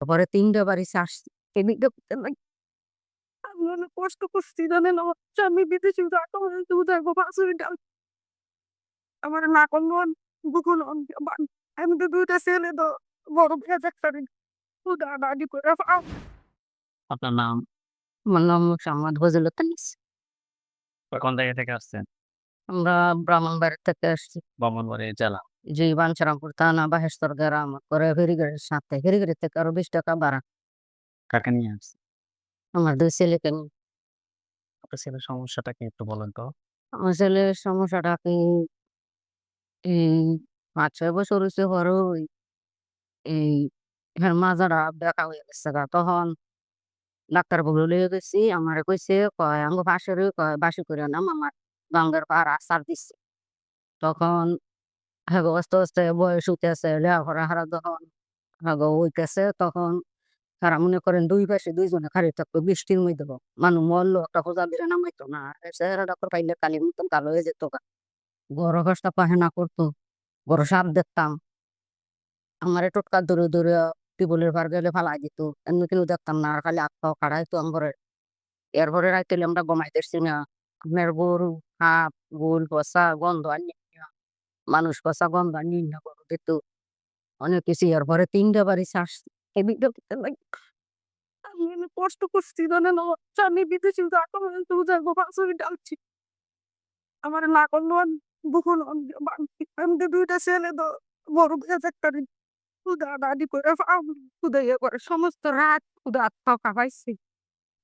তারপরে ৩ টা বাড়ি ছাড়ছি। এদিকটা করতে নাই। আমি অনেক কষ্ট করছি জানেন আমার স্বামী বিদেশে সময় শুধু দেখব বাছুরি ডাল। আমার না করল বুকুল আমি তো দুইটা ছেলে তো বড় ভেজ ফ্যাক্টরি দাদি করে। আপনার নাম? আমার নাম মোহাম্মদ ফজলুল তানিস। কোন জায়গা থেকে আসছেন? আমরা ব্রাহ্মণবাড়িয়া থেকে আসছি। ব্রাহ্মণবাড়ি জেলা। জি বাঞ্ছারামপুর থানা বাহেশ্বর গ্রাম করে ফেরিঘাটের সাথে ফেরিঘাট থেকে আরও ২০ টাকা ভাড়া। কাকে নিয়ে আসছে আমার ২ ছেলেকে নিয়ে। আপনার ছেলের সমস্যাটা কি একটু বলেন তো? আমার ছেলের সমস্যাটা কি এই ৫-৬ বছর হইছে পরে ওই এই হ্যাঁ মাজাটা ব্যাকা হয়ে গেছে গা। তখন ডাক্তার বলে লইয়া গেছি। আমার কইছে কয় আমগো পাশেরই কয় বাসি করে নাম আমার গাঙ্গের পাড় আসার দিচ্ছে তখন হ্যাগো আস্তে, আস্তে বয়স হইতেছে লেখাপড়া হারা যখন হ্যাগো হইতেছে তখন তারা মনে করেন দুই পাশে ২ জনে খাড়ি থাকতো বৃষ্টির মধ্যে মানুষ মরলো একটা খোঁজা দিলে নামাইতো না। চেহারা ডাক্তার পাইলে কালির মতন কালো হয়ে যেত গা। বড় কষ্ট পায়খানা করতো। বড় সাপ দেখতাম। আমারে টোটকা ধরে, ধরে টিউবওয়েলের পাড় গেলে ফালাই দিত। এমনি কেউ দেখতাম না। আর খালি হাত পাও কাড়াইতো আমগরে। এরপরে রাইতে আমরা ঘুমাইতেছি না। আপনার গরু, সাপ, গোল, পচা গন্ধ আনি মানুষ পচা গন্ধ আনি না গরু দিত। অনেক কিছু এরপরে ৩ টা বাড়ি ছাড়ছি। এদিকটা করতে। আমি অনেক কষ্ট করছি জানেন স্বামী বিদেশে দেখব বাছুরি ডালছি। আমার না করল বুকুল আমি দুইটা ছেলে তো বড় দাদি করে খাও ইয়ে করে সমস্ত রাত হাত পাও কাঁপাইছে।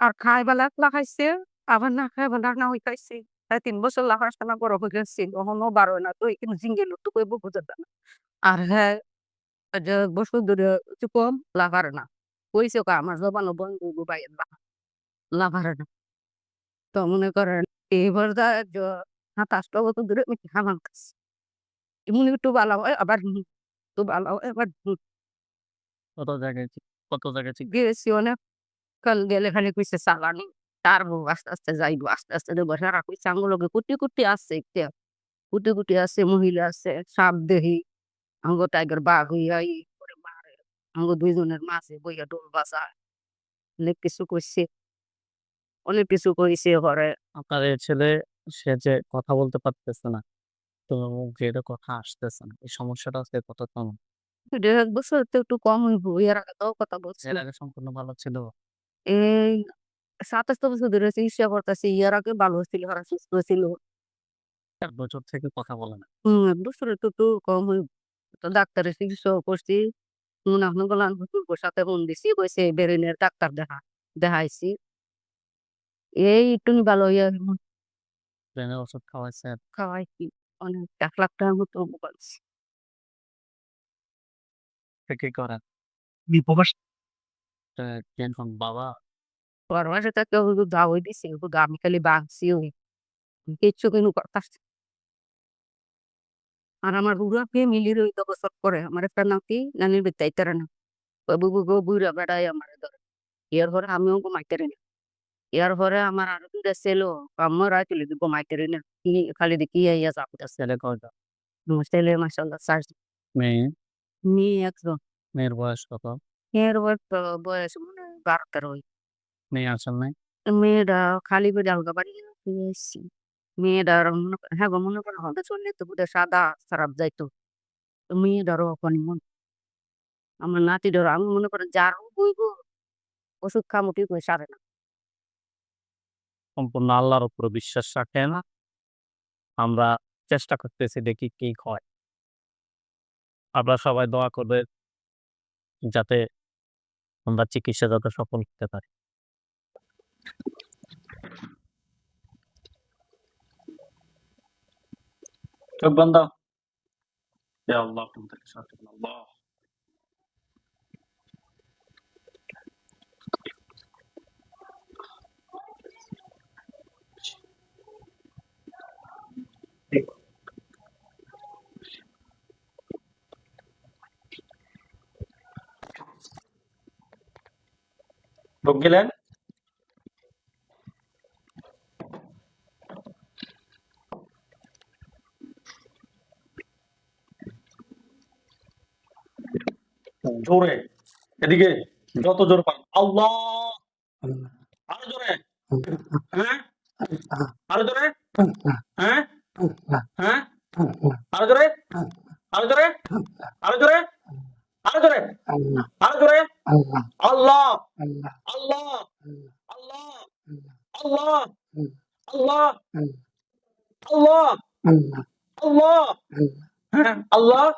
আর খাই বেলা খাইছে, আবার না খাই বেলা না হই খাইছে। প্রায় ৩ বছর লেখাপড়া বড় হয়ে গেছে। তখনও বাড়ে না তো এখানে জিঙ্গে লুটু কইব বুঝে না। আর হ্যাঁ যে বছর ধরে কম লাভারে না। কইছে কয় আমার জবানো বন্ধু বাইয়ের বাহা না। তো মনে করেন এবার যা ২৭ বছর ধরে আমি হামাল খাচ্ছি। এমনি একটু ভালো হয় আবার একটু ভালো হয় আবার কত জায়গায় কত জায়গায় গেছি অনেক কাল গেলে খালি কইছে চালানি। তারবো আস্তে, আস্তে যাইবো আস্তে, আস্তে দেবো সারা কইছে আঙ্গুলকে কুটি, কুটি আসছে একটা। কুটি, কুটি আছে মহিলা আছে সাপ দেহি। আঙ্গো টাইগার বাঘ হইয়া ই করে মারে। আঙ্গো ২ জনের মাঝে বইয়া ডোল বাজায়। অনেক কিছু কইছে। অনেক কিছু কইছে পরে আপনার ছেলে সে যে কথা বলতে পারতেছে না। তো মুখ দিয়ে কথা আসতেছে না। এই সমস্যাটা আছে আজকে কততম? ১.৫ বছর তো একটু কম হইবো। এর আগে তো কথা বলছিল। এর আগে সম্পূর্ণ ভালো ছিল? এই ২৭ বছর ধরে চিকিৎসা করতেছি। এর আগে ভালো ছিল ওরা সুস্থ ছিল। ১ বছর থেকে কথা বলে না। হুম ১ বছরের তো একটু কম হইব। তো ডাক্তারের চিকিৎসাও করছি। হুন এখন গেলাম হুজুর সাথে ফোন দিছি কইছে ব্রেনের ডাক্তার দেখা দেখাইছি। এই একটুনি ভালো হইয়া ব্রেনের ওষুধ খাওয়াইছেন? খাওয়াইছি। অনেক ১ লাখ টাকার মতো পাইছি। সে কি করেন? আমি প্রবাস তা টেনশন বাবা? পরামর্শ থেকে হুজুর দাওয়াই দিছে। হুজুর আমি খালি বাঁচছি ওই। কিচ্ছু কিন্তু করতাছি আর আমার পুরা ফ্যামিলির ওই অবস্থা করে। আমার একটা নাতি নানির বাড়িতে আইতারে না। কয় বুবু গো বুইড়া বেড়ায় আমারে ধরে। এর পরে আমিও ঘুমাইতারি না। এর পরে আমার আরও ২ টা ছেলেও আম্মু রাইতে হইলে ঘুমাইতারি না। কি খালি দেখি ইয়া যাইতাছে। ছেলে কয়টা? আমার ছেলে মাশাআল্লাহ ৪ জন। মেয়ে? মেয়ে ১ জন। মেয়ের বয়স কত? মেয়ের বয়স তো বয়স মনে হয় ১২-১৩ মেয়ে আসেন নাই? মেয়েটা খালি পেটে আলগা বাড়ি ফিরে এসছি। মেয়েটার মনে হ্যাঁ গো মনে করেন হতে চললে তো বোধহয় সাদা খারাপ যাইতো। তো মেয়েটারও এখন মন আমার নাতিটারও আমি মনে করেন যার হইব ওষুধ খামো ঠিক হয়ে সারে না। সম্পূর্ণ আল্লাহর উপরে বিশ্বাস রাখেন। আমরা চেষ্টা করতেছি দেখি কি হয়। আপনারা সবাই দোয়া করবে যাতে আমরা চিকিৎসা যাতে সফল হতে পারি। চোখ বন্ধ। ইয়া আল্লাহ তুমি তাকে সাহায্য করুন আল্লাহ। ঢোক গেলেন? জোরে এদিকে যত জোর পারেন আল্লাহ! আরও জোরে। হ্যাঁ? আরও জোরে? হ্যাঁ? হ্যাঁ? আরও জোরে? আরও জোরে? আরও জোরে? আরও জোরে? আরও জোরে? আল্লাহ। আল্লাহ! আল্লাহ। আল্লাহ! আল্লাহ। আল্লাহ! আল্লাহ। আল্লাহ!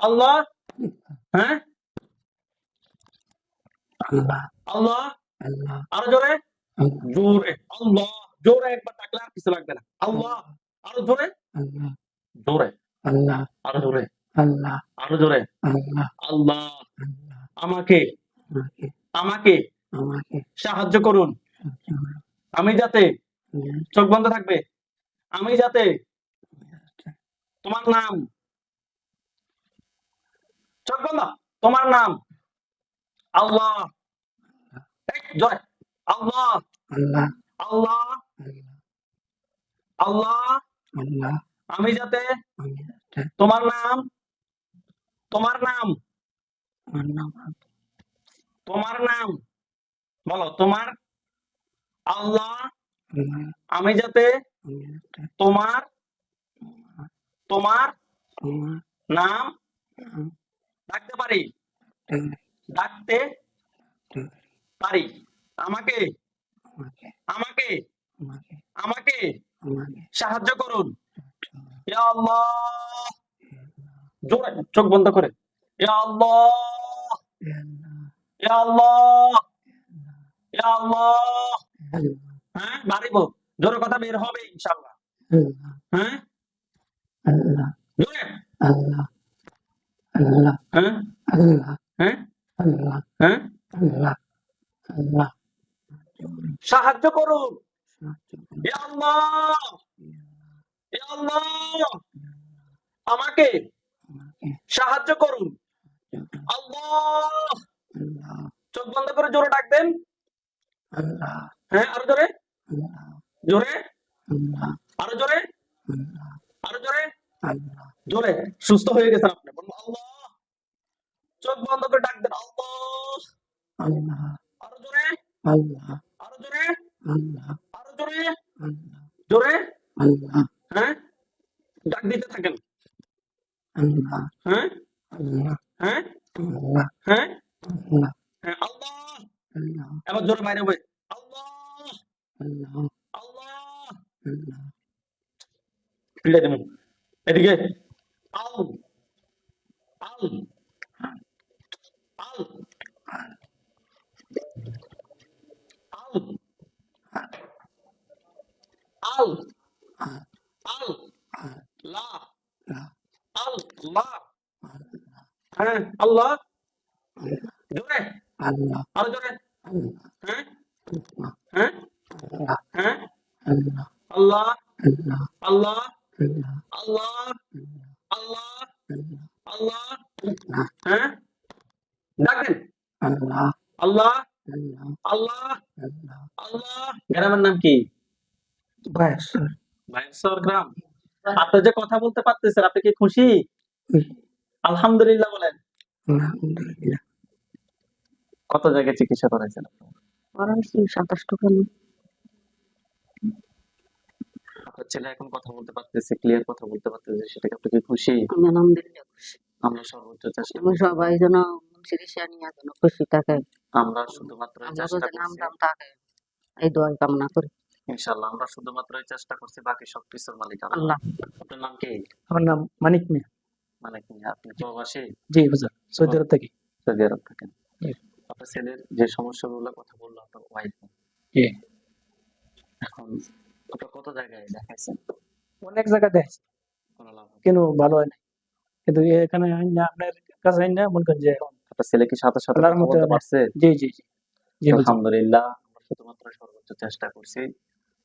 আল্লাহ। হ্যাঁ? আল্লাহ। আল্লাহ? আল্লাহ। আরও জোরে? জোরে। আল্লাহ। জোরে একবার ডাকলে আর কিছু লাগবে না। আল্লাহ। আরও জোরে? আল্লাহ। জোরে। আল্লাহ। আরও জোরে। আল্লাহ। আরও জোরে? আল্লাহ। আল্লাহ। আল্লাহ। আমাকে। আমাকে। আমাকে। আমাকে। সাহায্য করুন। আমি যাতে চোখ বন্ধ থাকবে। আমি যাতে তোমার নাম চোখ বন্ধ। তোমার নাম আল্লাহ। জোরে আল্লাহ। আল্লাহ। আল্লাহ। আল্লাহ। আল্লাহ। আমি যাতে তোমার নাম তোমার নাম তোমার নাম বলো তোমার আল্লাহ। আমি যাতে তোমার তোমার নাম ডাকতে পারি। ডাকতে পারি। আমাকে আমাকে আমাকে সাহায্য করুন। আল্লাহ। জোরে চোখ বন্ধ করে। আল্লাহ। আল্লাহ, আল্লাহ। হ্যাঁ বাড়িব জোরে কথা বের হবে ইনশাআল্লাহ। আল্লাহ, হ্যাঁ? জোরে। আল্লাহ, আল্লাহ, হ্যাঁ? আল্লাহ, হ্যাঁ? আল্লাহ, হ্যাঁ? আল্লাহ, সাহায্য করুন। আমাকে সাহায্য করুন। আল্লাহ! চোখ বন্ধ করে জোরে ডাকবেন। হ্যাঁ আরও জোরে। জোরে। আরও জোরে। আরও জোরে। জোরে। সুস্থ হয়ে গেছেন আপনি। আল্লাহ! চোখ বন্ধ করে ডাক দেন আল্লাহ! আল্লাহ, আল্লাহ, আরও জোরে আল্লাহ, আরও জোরে আল্লাহ, জোরে আল্লাহ, হ্যাঁ ডাক দিতে থাকেন। আল্লাহ, হ্যাঁ আল্লাহ, হ্যাঁ আল্লাহ, হ্যাঁ আল্লাহ, হ্যাঁ আল্লাহ। আল্লাহ, এবার জোরে বাইরে হবে। আল্লাহ আল্লাহ, আল্লাহ। আল্লাহ, ফিরে দেবো। এদিকে আল আল আল। আল আল লা আল লা হ্যাঁ আল্লাহ। জোরে। আল্লাহ, আরও জোরে। আল্লাহ, হ্যাঁ আল্লাহ, হ্যাঁ আল্লাহ, হ্যাঁ। আল্লাহ, আল্লাহ আল্লাহ, আল্লাহ আল্লাহ, আল্লাহ আল্লাহ, আল্লাহ আল্লাহ, আল্লাহ হ্যাঁ। ডাকেন আল্লাহ, আল্লাহ আল্লাহ, আল্লাহ। গ্রামের নাম কি? গ্রাম। আপনি যে কথা বলতে পারতেছেন আপনি কি খুশি? খুশি। আলহামদুলিল্লাহ বলেন। আলহামদুলিল্লাহ, কত জায়গায় চিকিৎসা করেছেন সাতাশ টাকা আপনার ছেলে এখন কথা বলতে পারতেছে ক্লিয়ার কথা বলতে পারতেছে সেটাকে আপনি কি খুশি? আমি আলহামদুলিল্লাহ খুশি। আমরা সর্বোচ্চ চেষ্টা সবাই যেন চিকিৎসা নিয়ে যেন খুশি থাকে আমরা শুধুমাত্র চেষ্টা করছি। এই দোয়াই কামনা করি। ইনশাআল্লাহ আমরা শুধুমাত্র চেষ্টা করছি বাকি সবকিছুর মালিক আল্লাহ। আপনার নাম কি? আমার নাম মানিক মিয়া। মানে কি আপনি প্রবাসী? জি হুজুর সৌদি আরব থেকে। সৌদি আরব থাকেন জি। আপনার ছেলের যে সমস্যাগুলো কথা বলল আপনার ওয়াইফ এখন আপনার কত জায়গায় দেখাইছেন? অনেক জায়গা দেখছি কোনো লাভ কিন্তু ভালো হয় না কিন্তু এখানে আপনার কাছে আইন না মনে করেন যে এখন আপনার ছেলে কি সাথে সাথে কথা বলতে পারছে? জি জি জি। আলহামদুলিল্লাহ আমরা শুধুমাত্র সর্বোচ্চ চেষ্টা করছি।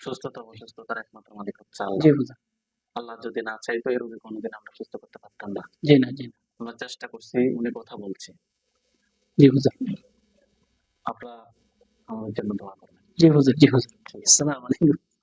সুস্থতা অসুস্থতার একমাত্র মালিক হচ্ছে আল্লাহ। জি আল্লাহ যদি না চাইতো এই রোগী কোনোদিন আমরা সুস্থ করতে পারতাম না। জি না জি না। আমরা চেষ্টা করছি উনি কথা বলছে। জি হুজুর। আপনারা আমাদের জন্য দোয়া করবেন। জি হুজুর জি হুজুর। আসসালামু আলাইকুম।